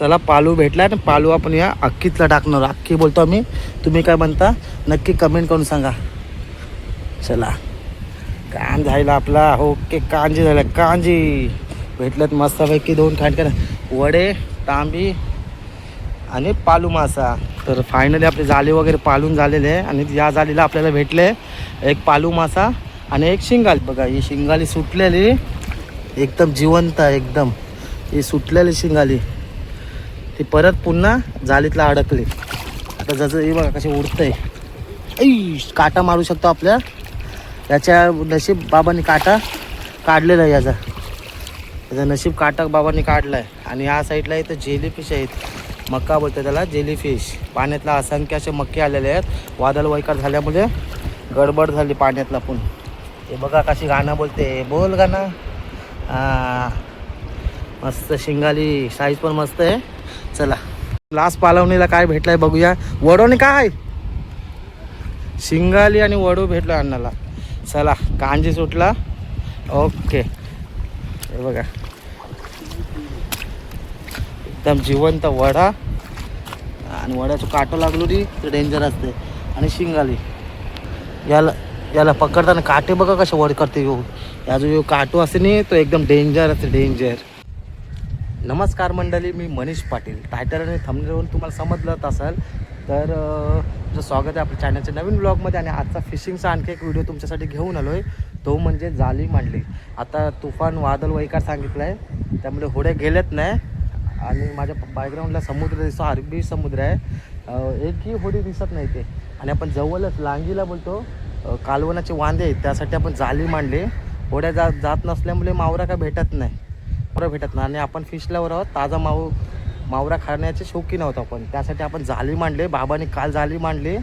चला पालू भेटला आणि पालू आपण या अक्कीतला टाकणार. अक्की बोलतो आम्ही. तुम्ही काय म्हणता? नक्की कमेंट करून सांगा. चला. कांज झाला आपला. हो, ओके कांजी झाला. कांजी. भेटलं मस्तपैकी दोन खांडकर वडे तांबी आणि पालू मासा. तर फायनली आपले जाळी वगैरे पालून झालेले. आहे आणि या जाळीला आपल्याला भेटले एक पालू मासा आणि एक शिंगाली. बघा ही शिंगाली सुटलेली. एकदम जिवंत आहे एकदम. ही सुटलेली शिंगाली. ती परत पुन्हा जालीतला अडकली. आता जसं हे बघा कसे उडतंय. ऐ काटा मारू शकतो आपल्या. याच्या नशीब बाबांनी काटा काढलेला आहे याचा. त्याचा नशीब काटा बाबांनी काढला आहे आणि या साईडला इथं जेलीफिश आहेत. मक्का बोलतो त्याला जेलीफिश पाण्यातला असंख्य असे मक्के आलेले आहेत. वादळ वैकार झाल्यामुळे गडबड झाली पाण्यातला पण. हे बघा कशी गाणं बोलते. बोल गाणं. मस्त शिंगाली. साईज पण मस्त आहे. चला. लास्ट पालवणीला काय भेटलाय बघूया. वडोने काय शिंगाली आणि वडू भेटलो अण्णाला चला कांजी सुटला. ओके. हे बघा. एकदम जिवंत वडा. आणि वड्याचं काटं लागलो ती तर डेंजर असते. आणि शिंगाली. याला याला पकडताना काटे बघा कसे वड करते येऊ या जो काटो असते नाही तो एकदम डेंजर असते डेंजर नमस्कार मंडळी मी मनीष पाटील. टायटल आणि थंबनेलवरून तुम्हाला समजलंच असेल. तर तुमचं स्वागत आहे आपल्या चॅनलच्या नवीन ब्लॉगमध्ये आणि आजचा फिशिंगचा आणखी एक व्हिडिओ तुमच्यासाठी घेऊन आलो आहे तो म्हणजे जाली मांडली. आता तुफान वादल वैकार सांगितलं आहे त्यामुळे होड्या गेलेत नाही. आणि माझ्या बॅकग्राऊंडला समुद्र दिसतो अरबी समुद्र आहे. एकही होडी दिसत नाही ते. आणि आपण जवळच लांगीला बोलतो. कालवनाचे वांदे आहेत. त्यासाठी आपण जाली मांडली. होड्या जा जात नसल्यामुळे मावरा काय भेटत नाही. मावरा भेटत नाही आणि आपण फिशल्यावर आहोत ताजा माव मावरा खाण्याचे शौकीन आहोत आपण. त्यासाठी आपण जाली मांडले बाबाने काल जाली मांडली.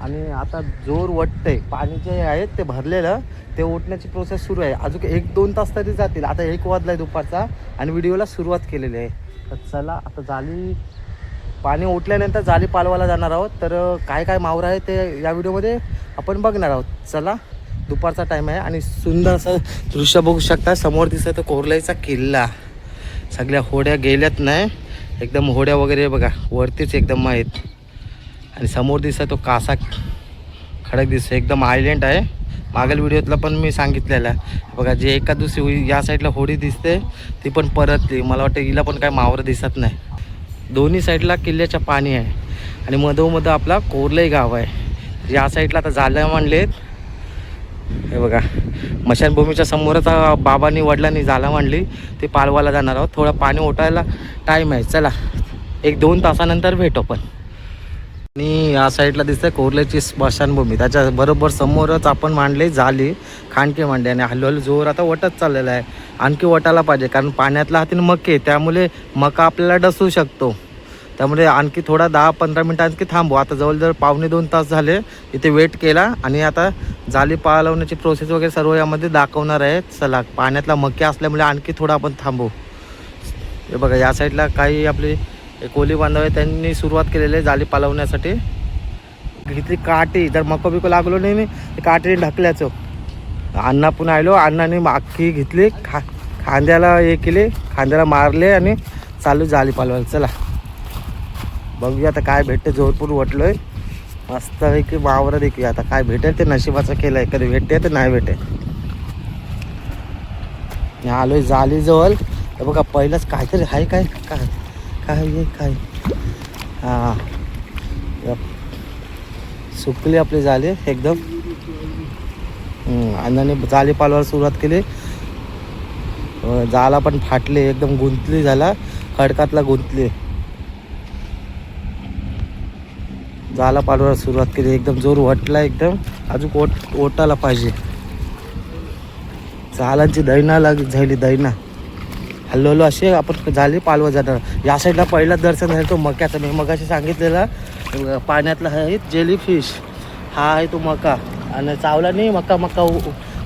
आणि आता जोर वटतंय पाणी जे आहेत ते भरलेलं ते ओटण्याची प्रोसेस सुरू आहे. अजून एक दोन तास तरी जातील. आता एक वाजला आहे दुपारचा आणि व्हिडिओला सुरुवात केलेली आहे. तर चला आता जाली पाणी ओटल्यानंतर जाली पालवायला जाणार आहोत. तर काय काय मावरा आहे ते या व्हिडिओमध्ये आपण बघणार आहोत. चला. दुपारचा टाईम आहे आणि सुंदर असं दृश्य बघू शकता. समोर दिसतं कोरलाईचा किल्ला. सगळ्या होड्या गेल्यात नाही. एकदम होड्या वगैरे बघा. वरतीच एकदम आहेत. आणि समोर दिसत तो कासा खडक दिसतो एकदम आयलंड आहे. मागील व्हिडिओतला पण मी सांगितलेला आहे. बघा जे एका दुसरी या साईडला होडी दिसते ती पण परतली. मला वाटतं हिला पण काय मावरं दिसत नाही. दोन्ही साईडला किल्ल्याच्या पाणी आहे. आणि मधोमध आपला कोरलई गाव आहे. या साईडला आता झालं म्हणलेत. हे बघा मशानभूमीच्या समोरच बाबांनी वडिलांनी झाला मांडली ते पालवाला जाणार आहोत. थोडं पाणी ओटायला टाईम आहे. चला एक दोन तासानंतर भेटू पण आणि या साईडला दिसतंय कोरल्याची स्मशानभूमी त्याच्या बरोबर समोरच आपण मांडले झाली खांडके मांडले. आणि हळूहळू जोर आता वटत चाललेला आहे. आणखी वटायला पाहिजे कारण पाण्यातला हातीन मके त्यामुळे मका आपल्याला डसू शकतो. त्यामुळे आणखी थोडा दहा पंधरा मिनटं आणखी थांबू. आता जवळजवळ पावणे दोन तास झाले. इथे वेट केला आणि आता जाली पाळवण्याची प्रोसेस वगैरे सर्व यामध्ये दाखवणार आहे. चला पाण्यातला मक्या असल्यामुळे आणखी थोडा आपण थांबू. हे बघा या साईडला काही आपले कोली बांधव आहे त्यांनी सुरुवात केलेली आहे जाळी पालवण्यासाठी घेतली काठी जर मको बिको लागलो नाही मी ते ढकल्याचं. अण्णा पण आलो अण्णाने अख्खी घेतली खा खांद्याला हे केले खांद्याला मारले आणि चालू जाळी पालवायला चला. बघूया आता काय भेटते. जोरपूर वटलोय मस्त आहे की वावरं देखील आता काय भेटेल ते नशिबाचं केलं आहे कधी भेटते तर नाही भेटेल आलोय झाली जालीजवळ. तर बघा पहिलंच काहीतरी आहे काय? काय? काय काय? हां. सुकली आपली जाली एकदम. हम्म, अण्णाने जाली पालवायला सुरुवात केली. जाला पण फाटले एकदम गुंतली झाला. खडकातला गुंतली. जाला पालवायला सुरुवात केली. एकदम जोर वटला एकदम. अजून ओट ओटाला पाहिजे. जालांची दैना लाग झाली दैना. हल्लो असे आपण झाली पालवा जाणार या साईडला पहिला दर्शन झालं तो मक्याचा. मी मगाशी सांगितलेला पाण्यातला आहे जेली फिश हा आहे तो मका. आणि चावला नाही मका मका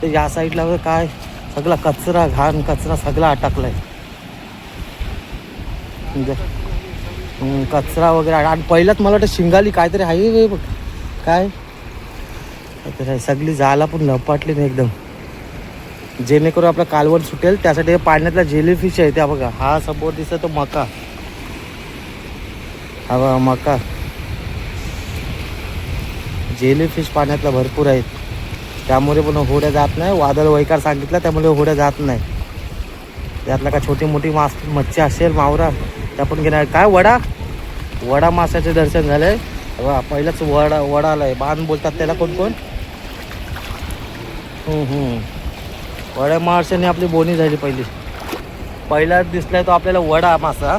ते या साईडला काय? सगळा कचरा घाण कचरा सगळा अटकलाय. आहे कचरा वगैरे आणि पहिल्यात मला वाटतं शिंगाली काहीतरी आहे बे बघ. काय? काहीतरी सगळी जाला पण लपाटली नाही एकदम. जेणेकरून आपलं कालवण सुटेल. त्यासाठी पाण्यातला जेली फिश आहे त्या बघा. हा समोर दिसतो तो मका. हवा मका. जेली फिश पाण्यातला भरपूर आहेत. त्यामुळे पण होड्या जात नाही. वादळ वैकार सांगितलं त्यामुळे होड्या जात नाही. त्यातला का छोटी मोठी मास मच्छी असेल मावरा? त्या पण घेणार. काय वडा? वडा मासाचे दर्शन झालंय पहिलाच वडा वडा आलाय. बाण बोलतात त्याला कोण कोण? वड्या माशाने आपली बोनी झाली पहिली. पहिला दिसलाय तो आपल्याला वडा मासा.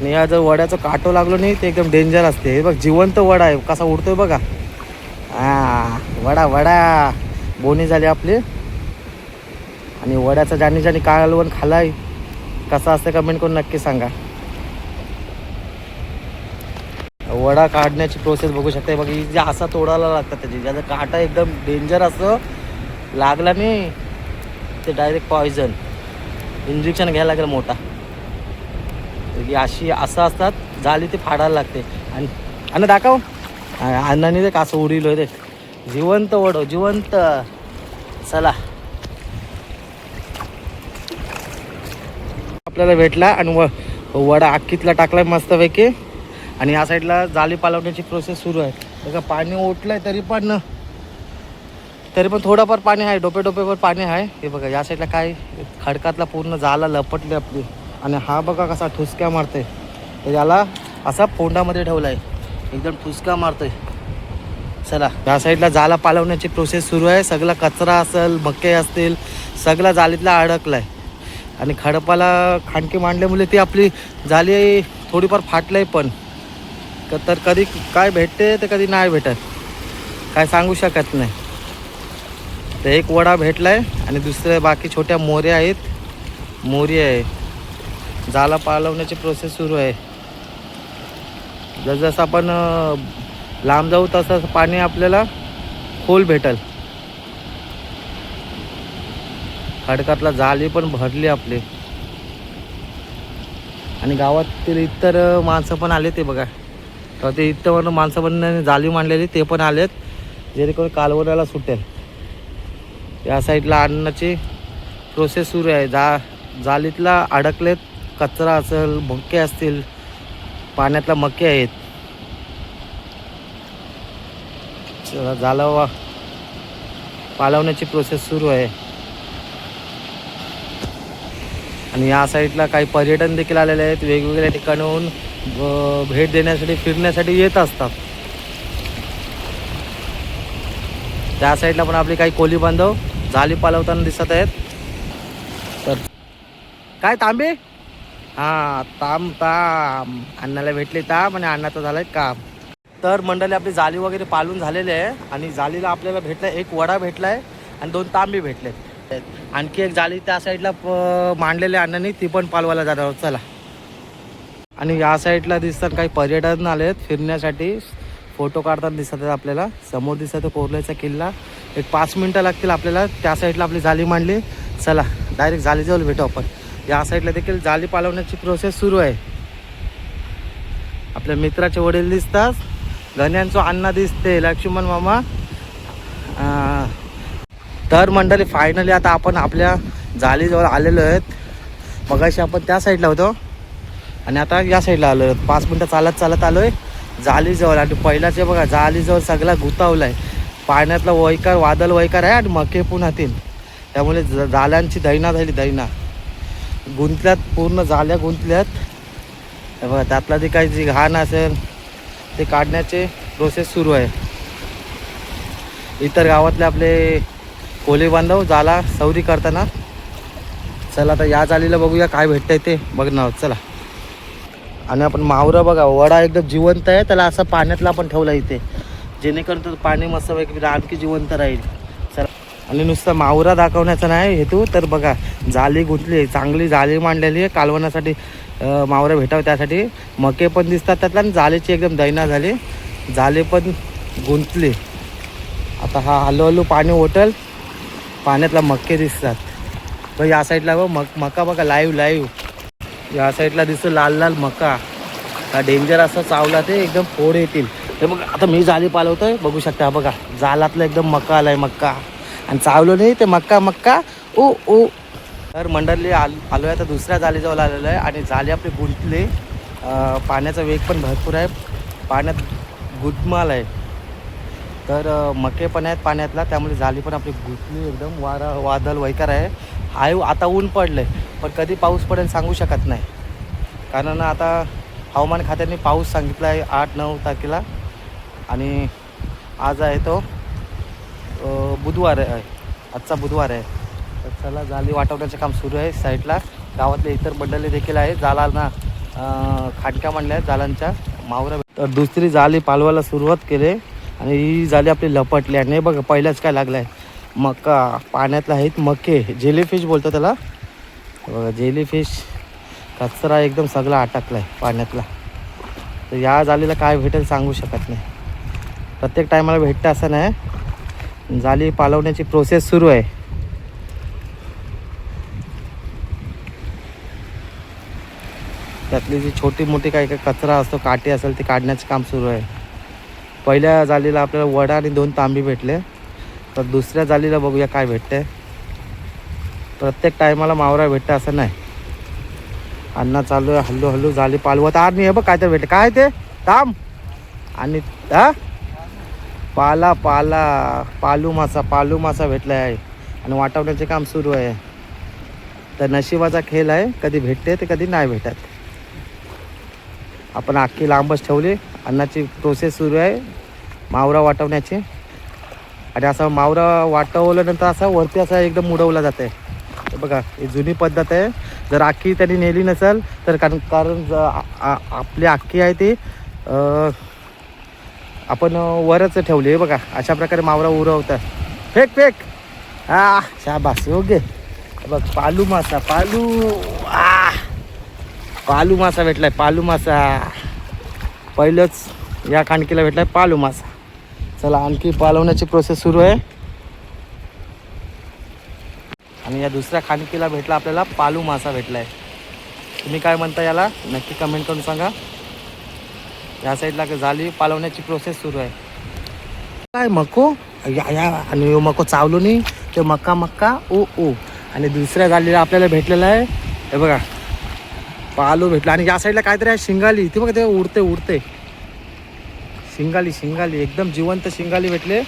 आणि या जर वड्याचं काटो लागलो नाही ते एकदम डेंजर असते. हे बघ जिवंत वडा आहे. कसा उडतोय बघा. हा वडा वडा. बोनी झाली आपली. आणि वड्याचा ज्याने ज्याने कालवण खालाय कसा असतं कमेंट करून नक्की सांगा. वडा काढण्याची प्रोसेस बघू शकता. बघ ही जे असा तोडायला लागतात त्याची ज्याचा काटा एकदम डेंजर असं लागला नाही ते डायरेक्ट पॉयझन इंजेक्शन घ्यायला लागेल मोठा. ही अशी असं असतात झाली ते फाडायला लागते. आणि अन्न दाखव. आ- अण्णाने ते कसं उडील ते जिवंत वडो जिवंत. चला. आपल्याला भेटला आणि व वडा अख्खीतला टाकलाय मस्तपैकी. आणि या साईडला जाळी पालवण्याची प्रोसेस सुरू आहे. बघा पाणी ओटलंय तरी पण तरी पण थोडंफार पाणी आहे डोपे डोपेवर पाणी आहे. हे बघा या साईडला काय खडकातला पूर्ण जाला लपटली आपली. आणि हा बघा कसा ठुसक्या मारतोय. तर याला असा फोंडामध्ये ठेवला आहे एकदम ठुसका मारतोय. चला या साईडला जाला पालवण्याची प्रोसेस सुरू आहे. सगळा कचरा असेल मक्के असतील सगळा जालीतला अडकला आहे आणि खडपाला खांडकी मांडल्यामुळे ती आपली जाली थोडीफार फाटलंय पण. तर कधी काय भेटते तर कधी नाही भेटत. काय सांगू शकत नाही. तर एक वडा भेटलाय आणि दुसरे बाकी छोट्या मोऱ्या आहेत. मोरी आहे. जाला पालवण्याची प्रोसेस सुरू आहे. जसजसं आपण लांब जाऊ तसं पाणी आपल्याला खोल भेटल. खडकातला जाळी पण भरली आपली. आणि गावातील इतर माणसं पण आले ते बघा. तर ते इथं माणसं पण जाळी मांडलेली ते पण आलेत. जेणेकरून कालवणाला सुटेल. या साईडला आणण्याची प्रोसेस सुरू आहे. जा जालीतला अडकलेत कचरा असेल मक्के असतील पाण्यातला मक्के आहेत. झालं पालवण्याची प्रोसेस सुरू आहे. आणि या साईडला काही पर्यटन देखील आलेले आहेत. वेगवेगळ्या ठिकाणाहून भेट देण्यासाठी फिरण्यासाठी येत असतात. त्या साईडला पण आपले काही कोली बांधव झाली पालवताना दिसत आहेत. तर काय तांबे? हा ताम ताम अण्णाला भेटले ताम आणि अण्णाचं झालंय काम. तर मंडळी आपली जाली वगैरे पालून झालेले आहे आणि जालीला आपल्याला भेटलं एक वडा भेटलाय आणि दोन तांबे भेटले आणखी एक जाली त्या साईडला प- मांडलेल्या अण्णांनी ती पण पालवायला जाणार चला. आणि या साईडला दिसतात काही पर्यटन आले आहेत फिरण्यासाठी. फोटो काढताना दिसत आहेत आपल्याला. समोर दिसत आहे कोरल्याचा किल्ला. एक पाच मिनटं लागतील आपल्याला. त्या साईडला आपली जाली मांडली. चला डायरेक्ट जालीजवळ भेटू आपण. या साईडला देखील जाली पालवण्याची प्रोसेस सुरू आहे. आपल्या मित्राचे वडील दिसतात. गण्यांचो अण्णा दिसते. लक्ष्मण मामा. तर मंडळी फायनली आता आपण आपल्या जालीजवळ आलेलो आहेत. मगाशी आपण त्या साईडला होतो. आणि आता या साईडला आलो आहे पाच मिनटं चालत चालत आलो आहे जालीजवळ. आणि पहिलाच बघा जालीजवळ सगळा गुतावला आहे पाण्यातला वैकार वादळ वैकार आहे आणि मके पुण्यातील त्यामुळे ज- जाल्यांची दैना झाली दैना. गुंतल्यात पूर्ण जाल्या गुंतल्यात. बघा त्यातला जे काही जी घाण असेल ते काढण्याचे प्रोसेस सुरू आहे. इतर गावातले आपले कोली बांधव जाला सौरी करताना. चला आता या जालीला बघूया काय भेटतंय ते. बघणार चला. आणि आपण मावरा बघा वडा एकदम जिवंत आहे त्याला असं पाण्यातला आपण ठेवला इथे. जेणेकरून तो पाणी मस्त आणखी जिवंत राहील. चला. आणि नुसतं मावरा दाखवण्याचा नाही हेतू तर बघा जाळी गुंतली आहे चांगली जाळी मांडलेली आहे कालवण्यासाठी मावरा भेटावं त्यासाठी. मके पण दिसतात त्यातला आणि जाळीची एकदम दैना झाली. जाळी पण गुंतली. आता हा हळूहळू पाणी ओटल पाण्यातला मक्के दिसतात. बघ या साईडला बघ मक मका बघा लाईव्ह लाईव्ह या साईडला दिसतो लाल लाल मका. हा डेंजर असं चावला ते एकदम फोड येतील. ते बघा आता मी जाली पालवतोय बघू शकता बघा. जालातला एकदम मका आलाय मक्का आणि चावलो नाही ते मक्का मक्का ओ ओ तर मंडळी आल आलो आहे तर दुसऱ्या जालीजवळ आलेलो आहे आणि जाली आपली गुंतले. पाण्याचा वेग पण भरपूर आहे. पाण्यात गुदमाल आहे. तर मके पण आहेत पाण्यातला त्यामुळे जाली पण आपली गुंतली एकदम. वारा वादळ वैकार आहे. आहे आता ऊन पडलं आहे पण कधी पाऊस पडेल सांगू शकत नाही. कारण आता हवामान खात्याने पाऊस सांगितला आहे आठ नऊ तारखेला. आणि आज आहे तो बुधवार आहे. आजचा बुधवार आहे. तर चला जाली वाटवण्याचं काम सुरू आहे साईडला. गावातले इतर मंडळी देखील आहे. जालांना खाटक्या म्हणल्या आहेत जालांच्या मावरा. तर दुसरी जाली पालवायला सुरुवात केली. आणि ही जाली आपली लपटली. आणि बघा पहिल्याच काय लागलं आहे मका पाण्यातला आहेत मके. जेलीफिश बोलतो त्याला. बघा जेलीफिश कचरा एकदम सगळा अटकला आहे पाण्यातला. तर या जालीला काय भेटेल सांगू शकत नाही. प्रत्येक टायमाला भेटतं असं नाही. जाली पालवण्याची प्रोसेस सुरू आहे. त्यातली जी छोटी मोठी काही काही कचरा असतो काटे असेल ते काढण्याचं काम सुरू आहे. पहिल्या जालीला आपल्याला वडा आणि दोन तांबी भेटले. तर दुसऱ्या जालीला बघूया काय भेटते प्रत्येक टायमाला मावरा भेटतं असं नाही. अण्णा चालू आहे हल्लू हल्लू जाली पालवत. नाही हे बघ काय तर भेटते काय ते? ताम आणि हा? पाला पाला. पालू मासा पालू मासा भेटला आहे आणि वाटवण्याचे काम सुरू आहे. तर नशिबाचा खेळ आहे. कधी भेटते तर कधी नाही भेटत. आपण अख्खी लांबच ठेवली. अन्नाची प्रोसेस सुरू आहे. मावरा वाटवण्याची. आणि असं मावरा वाटवल्यानंतर असा वरती असा एकदम उडवला जात आहे बघा ही जुनी पद्धत आहे. जर अख्खी त्यांनी नेली नसेल तर कारण कारण आपली अख्खी आहे ती आपण वरच ठेवली आहे बघा. अशा प्रकारे मावरा उरवतात फेक फेक! हा शाबास योग्य. बघ पालू मासा पालू आ! पालू मासा भेटलाय पालू मासा. पहिलंच या काणकीला भेटलाय पालू मासा. चला आणखी पालवण्याची प्रोसेस सुरू आहे. आणि या दुसऱ्या खानकीला भेटला आपल्याला पालू मासा भेटलाय. तुम्ही काय म्हणता याला? नक्की कमेंट करून सांगा. या साईडला झाली पालवण्याची प्रोसेस सुरू आहे. काय मको? या या आणि मको चावलो नाही ते मक्का मक्का ओ ओ आणि दुसऱ्या जालीला आपल्याला भेटलेला आहे. हे बघा पालू भेटला. आणि या साईडला काहीतरी आहे शिंगाली. ती बघा ते उडते उडते. शिंगाली शिंगाली. एकदम जिवंत शिंगाली भेटले.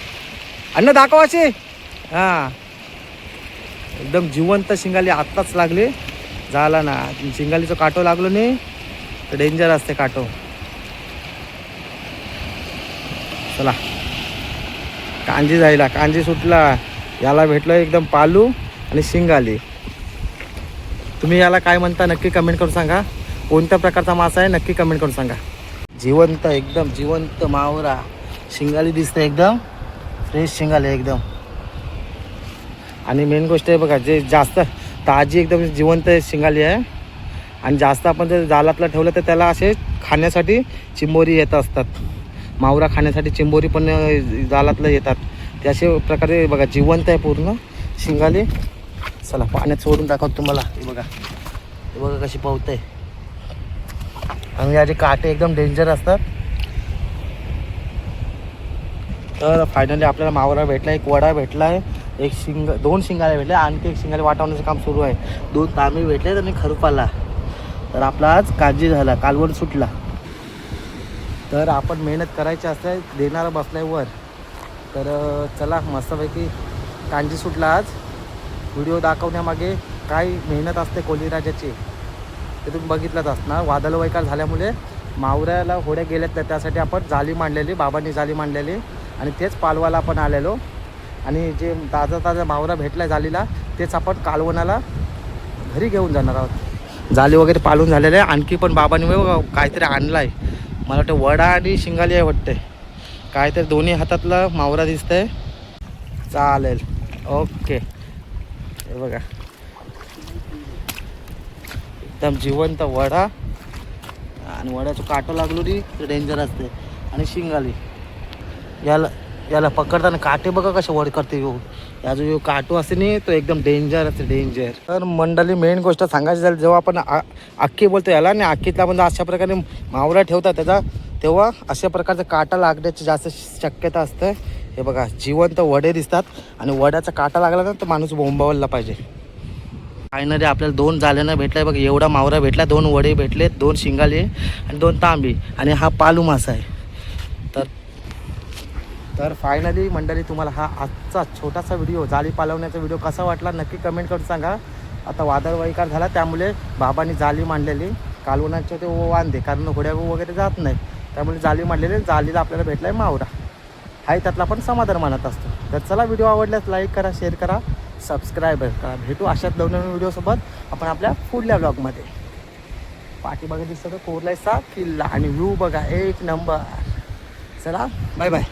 अन्न दाखवाचे हां. एकदम जिवंत शिंगाली आत्ताच लागले. झाला ना. शिंगालीचं काटो लागलो नाही. तर डेंजर असते काटो. चला. कांजी जायला. कांजी सुटला. याला भेटलं एकदम पालू आणि शिंगाली. तुम्ही याला काय म्हणता नक्की कमेंट करून सांगा. कोणत्या प्रकारचा मासा आहे नक्की कमेंट करून सांगा. जिवंत एकदम जिवंत मावरा. शिंगाली दिसते एकदम. फ्रेश शिंगाली एकदम. आणि मेन गोष्ट आहे बघा जे जास्त ताजी एकदम जिवंत शिंगाली आहे. आणि जास्त आपण जर जालातला ठेवलं तर त्याला असे खाण्यासाठी चिंबोरी येत असतात. मावरा खाण्यासाठी चिंबोरी पण जालातलं येतात. ते असे प्रकारे बघा जिवंत आहे पूर्ण शिंगाली. चला पाण्यात सोडून दाखवतो तुम्हाला. हे बघा. हे बघा कशी पावत. आणि याचे काटे एकदम डेंजर असतात. तर फायनली आपल्याला मावरा भेटला एक वडा भेटला आहे एक शिंग दोन शिंगाले भेटले आणखी एक शिंगाले वाटवण्याचं काम सुरू आहे. दोन तांबे भेटले आणि खरपाला. तर आपला आज काळजी झाला कालवण सुटला. तर आपण मेहनत करायची असते देणारा बसलाय वर. तर चला मस्तपैकी कांजी सुटला आज. व्हिडिओ दाखवण्यामागे काय मेहनत असते कोलीराजाची. ते तुम्ही बघितलंच असणार. वादळ वैकार झाल्यामुळे मावऱ्याला होड्या गेल्यात त्या- त्यासाठी आपण जाली मांडलेली बाबांनी जाली मांडलेली आणि तेच पालवाला आपण आलेलो. आणि जे ताजा ताजा मावरा भेटला जालीला तेच आपण कालवणाला घरी घेऊन जाणार आहोत. जाली वगैरे पालून झालेले आहे. आणखी पण बाबांनी काहीतरी आणलं आहे मला वाटतं वडा आणि शिंगाली आहे वाटते काहीतरी दोन्ही हातातला मावरा दिसतंय. चालेल. ओके. हे बघा. एकदम जिवंत वडा. आणि वड्याचं काटो लागलो री तर डेंजर असते. आणि शिंगाली. याला याला पकडताना काटे बघा कसे वड करते येऊ या जो काटो असते नाही तो एकदम डेंजर असते डेंजर तर मंडळी मेन गोष्ट सांगायची झाली जेव्हा आपण आ- अख्खी बोलतो याला आणि अख्खीतला म्हणजे अशा प्रकारे मावरा ठेवतात त्याचा तेव्हा अशा प्रकारचा काटा लागण्याची जास्त शक्यता असते. हे बघा जिवंत वडे दिसतात. आणि वड्याचा काटा लागला ना तर माणूस बोंबावला पाहिजे. फायनली आपल्याला दोन जाल्यानं भेटलाय बघ एवढा मावरा भेटला दोन वडे भेटले दोन शिंगाले आणि दोन तांबे. आणि हा पालू मासा आहे. तर तर फायनली मंडळी तुम्हाला हा आजचा छोटासा व्हिडिओ जाळी पालवण्याचा व्हिडिओ कसा वाटला नक्की कमेंट करून सांगा. आता वादळ वैकार झाला त्यामुळे बाबांनी जाळी मांडलेली. कालवणाच्या ते वांदे कारण घोड्या वगैरे जात नाही त्यामुळे जाळी मांडलेली जाळीला आपल्याला भेटलाय मावरा. हाही त्यातला पण समाधान मानत असतो. तर चला व्हिडिओ आवडल्यास लाईक करा शेअर करा. सबस्क्रायबर करा भेटू अशाच नवीन व्हिडिओसोबत आपण आपल्या पुढल्या ब्लॉगमध्ये पाठी बघा दिसतं कोरलायचा किल्ला. आणि व्ह्यू बघा एक नंबर चला बाय बाय